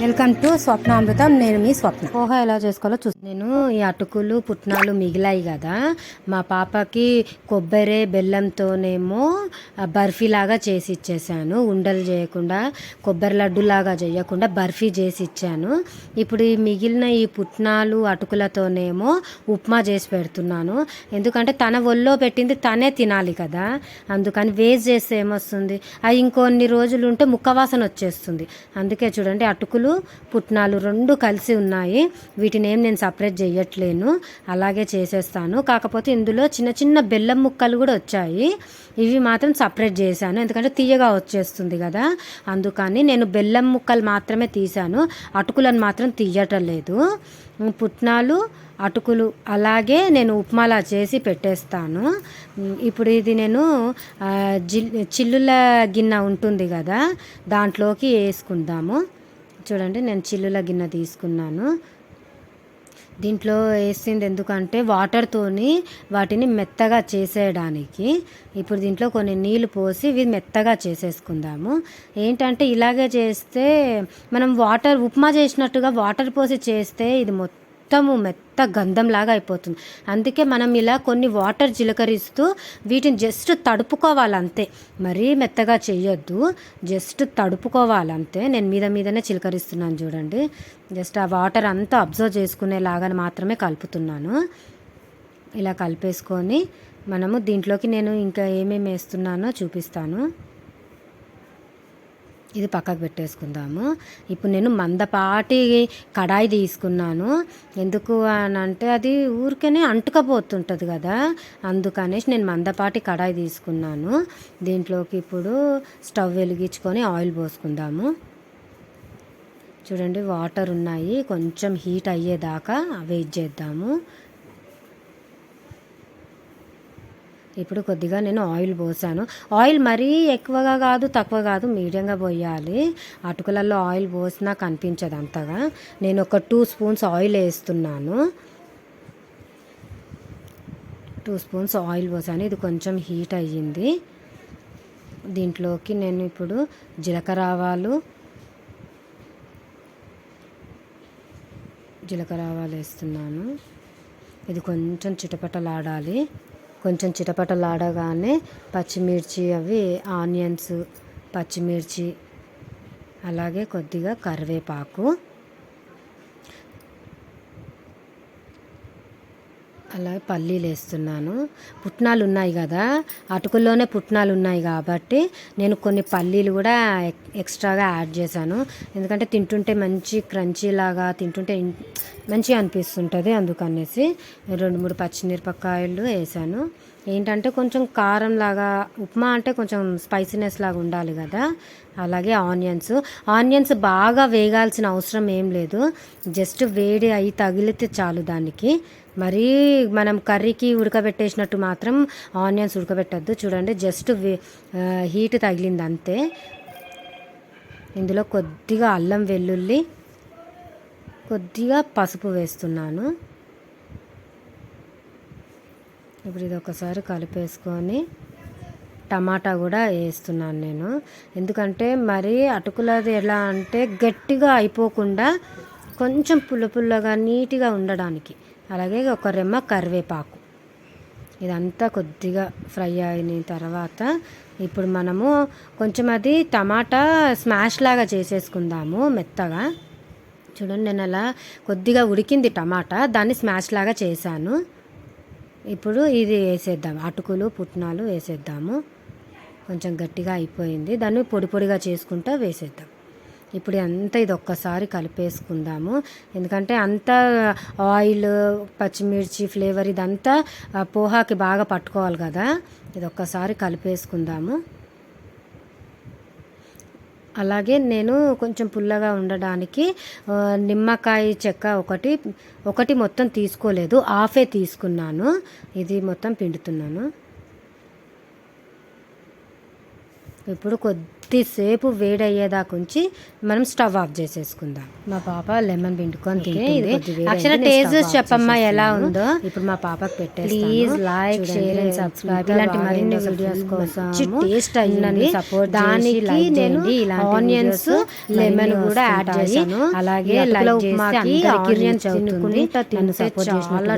Welcome to స్వప్నామృతం నేను మీ స్వప్న. పోహ ఎలా చేసుకోవాలో చూ నేను ఈ అటుకులు పుట్నాలు మిగిలాయి కదా. మా పాపకి కొబ్బరి బెల్లంతోనేమో ఆ, బర్ఫీ లాగా చేసి ఇచ్చేసాను. ఉండలు చేయకుండా కొబ్బరి లడ్డు లాగా చేయకుండా బర్ఫీ చేసి ఇచ్చాను. ఇప్పుడు ఈ మిగిలిన ఈ పుట్నాలు అటుకులతోనేమో ఉప్మా చేసి పెడుతున్నాను. ఎందుకంటే తన ఒళ్ళో పెట్టింది తనే తినాలి కదా. అందుకని వేస్ట్ చేస్తే ఏమొస్తుంది? అది ఇంకొన్ని రోజులు ఉంటే ముక్కవాసన వచ్చేస్తుంది. అందుకే చూడండి అటుకులు పుట్నాలు రెండు కలిసి ఉన్నాయి. వీటిని ఏం నేను సపరేట్ చేయట్లేను అలాగే చేసేస్తాను. కాకపోతే ఇందులో చిన్న చిన్న బెల్లం ముక్కలు కూడా వచ్చాయి. ఇవి మాత్రం సపరేట్ చేశాను. ఎందుకంటే తీయగా వచ్చేస్తుంది కదా. అందుకని నేను బెల్లం ముక్కలు మాత్రమే తీశాను. అటుకులను మాత్రం తీయటం లేదు. పుట్నాలు అటుకులు అలాగే నేను ఉప్మాలా చేసి పెట్టేస్తాను. ఇప్పుడు ఇది నేను జిల్ చిల్లుల గిన్నె ఉంటుంది కదా. దాంట్లోకి వేసుకుందాము. చూడండి నేను చిల్లుల గిన్నె తీసుకున్నాను. దీంట్లో వేసింది ఎందుకంటే వాటర్తోని వాటిని మెత్తగా చేసేయడానికి. ఇప్పుడు దీంట్లో కొన్ని నీళ్ళు పోసి ఇవి మెత్తగా చేసేసుకుందాము. ఏంటంటే ఇలాగే చేస్తే మనం వాటర్ ఉప్మా చేసినట్టుగా వాటర్ పోసి చేస్తే ఇది మొత్తం మొత్తము మెత్త గంధంలాగా అయిపోతుంది. అందుకే మనం ఇలా కొన్ని వాటర్ జీలకరిస్తూ వీటిని జస్ట్ తడుపుకోవాలి అంతే మరీ మెత్తగా చేయొద్దు జస్ట్ తడుపుకోవాలి అంతే నేను మీద మీదనే చిలకరిస్తున్నాను చూడండి. జస్ట్ ఆ వాటర్ అంతా అబ్జర్వ్ చేసుకునేలాగా మాత్రమే కలుపుతున్నాను. ఇలా కలిపేసుకొని మనము దీంట్లోకి నేను ఇంకా ఏమేమి వేస్తున్నానో చూపిస్తాను. ఇది పక్కకు పెట్టేసుకుందాము. ఇప్పుడు నేను మందపాటి కడాయి తీసుకున్నాను. ఎందుకు అని అంటే అది ఊరికనే అంటుకపోతుంటుంది కదా. అందుకనేసి నేను మందపాటి కడాయి తీసుకున్నాను. దీంట్లోకి ఇప్పుడు స్టవ్ వెలిగించుకొని ఆయిల్ పోసుకుందాము. చూడండి వాటర్ ఉన్నాయి. కొంచెం హీట్ అయ్యేదాకా వెయిట్ చేద్దాము. ఇప్పుడు కొద్దిగా నేను ఆయిల్ పోసాను. ఆయిల్ మరీ ఎక్కువగా కాదు తక్కువ కాదు మీడియంగా పోయాలి. అటుకులలో ఆయిల్ పోసినా కనిపించదు అంతగా. నేను ఒక టూ స్పూన్స్ ఆయిల్ వేస్తున్నాను. టూ స్పూన్స్ ఆయిల్ పోసాను. ఇది కొంచెం హీట్ అయ్యింది. దీంట్లోకి నేను ఇప్పుడు జీలకర్ర ఆవాలు జీలకర్ర ఆవాలు వేస్తున్నాను. ఇది కొంచెం చిటపటలాడాలి. కొంచెం చిటపటలాడగానే పచ్చిమిర్చి అవి ఆనియన్స్ పచ్చిమిర్చి అలాగే కొద్దిగా కరివేపాకు అలాగే పల్లీలు వేస్తున్నాను. పుట్నాలు ఉన్నాయి కదా అటుకుల్లోనే పుట్నాలు ఉన్నాయి కాబట్టి నేను కొన్ని పల్లీలు కూడా ఎక్స్ట్రాగా యాడ్ చేశాను. ఎందుకంటే తింటుంటే మంచి క్రంచీ లాగా తింటుంటే మంచిగా అనిపిస్తుంటుంది అందుకనేసి రెండు మూడు పచ్చిమిరపకాయలు వేసాను. ఏంటంటే కొంచెం కారం లాగా ఉప్మా అంటే కొంచెం స్పైసీనెస్ లాగా ఉండాలి కదా. అలాగే ఆనియన్స్. ఆనియన్స్ బాగా వేగాల్సిన అవసరం ఏం లేదు. జస్ట్ వేడి అయి తగిలితే చాలు దానికి. మరీ మనం కర్రీకి ఉడకబెట్టేసినట్టు మాత్రం ఆనియన్స్ ఉడకబెట్టద్దు. చూడండి జస్ట్ వే హీట్ తగిలింది అంతే ఇందులో కొద్దిగా అల్లం వెల్లుల్లి కొద్దిగా పసుపు వేస్తున్నాను. ఇప్పుడు ఇది ఒకసారి కలిపేసుకొని టమాటా కూడా వేస్తున్నాను నేను. ఎందుకంటే మరి అటుకులది ఎలా అంటే గట్టిగా అయిపోకుండా కొంచెం పుల్ల పుల్లగా నీట్గా ఉండడానికి. అలాగే ఒక రెమ్మ కరివేపాకు. ఇదంతా కొద్దిగా ఫ్రై అయిన తర్వాత ఇప్పుడు మనము కొంచెం అది టమాటా స్మాష్ లాగా చేసేసుకుందాము మెత్తగా. చూడండి నేను అలా కొద్దిగా ఉడికింది టమాటా దాన్ని స్మాష్ లాగా చేశాను. ఇప్పుడు ఇది వేసేద్దాం. అటుకులు పుట్నాలు వేసేద్దాము. కొంచెం గట్టిగా అయిపోయింది. దాన్ని పొడి పొడిగా చేసుకుంటూ వేసేద్దాం. ఇప్పుడు అంతా ఇది ఒక్కసారి కలిపేసుకుందాము. ఎందుకంటే అంతా ఆయిల్ పచ్చిమిర్చి ఫ్లేవర్ ఇదంతా పోహాకి బాగా పట్టుకోవాలి కదా. ఇది ఒక్కసారి కలిపేసుకుందాము. అలాగే నేను కొంచెం పుల్లగా ఉండడానికి నిమ్మకాయ చెక్క ఒకటి ఒకటి మొత్తం తీసుకోలేదు హాఫే తీసుకున్నాను. ఇది మొత్తం పిండుతున్నాను. ఇప్పుడు కొద్ది కొద్దిసేపు వేడయ్యేదాకా ఉంచి మనం స్టవ్ ఆఫ్ చేసేసుకుందాం. మా పాప లెమన్ పిండుకొని తింటుంది. టేస్ట్ చెప్పమ్మా ఎలా ఉందో. ఇప్పుడు మా పాపకి పెట్టే please like share and subscribe. ఇలాంటి మరిన్ని వీడియోస్ కోసం టేస్ట్ అయిందని సపోర్ట్ దానికి నేను ఆనియన్స్ లెమన్ కూడా యాడ్ చేశాను అలాగే లైక్ చేసి అందరికీ ఆనియన్స్ తినుకుంటే తింటే చాలా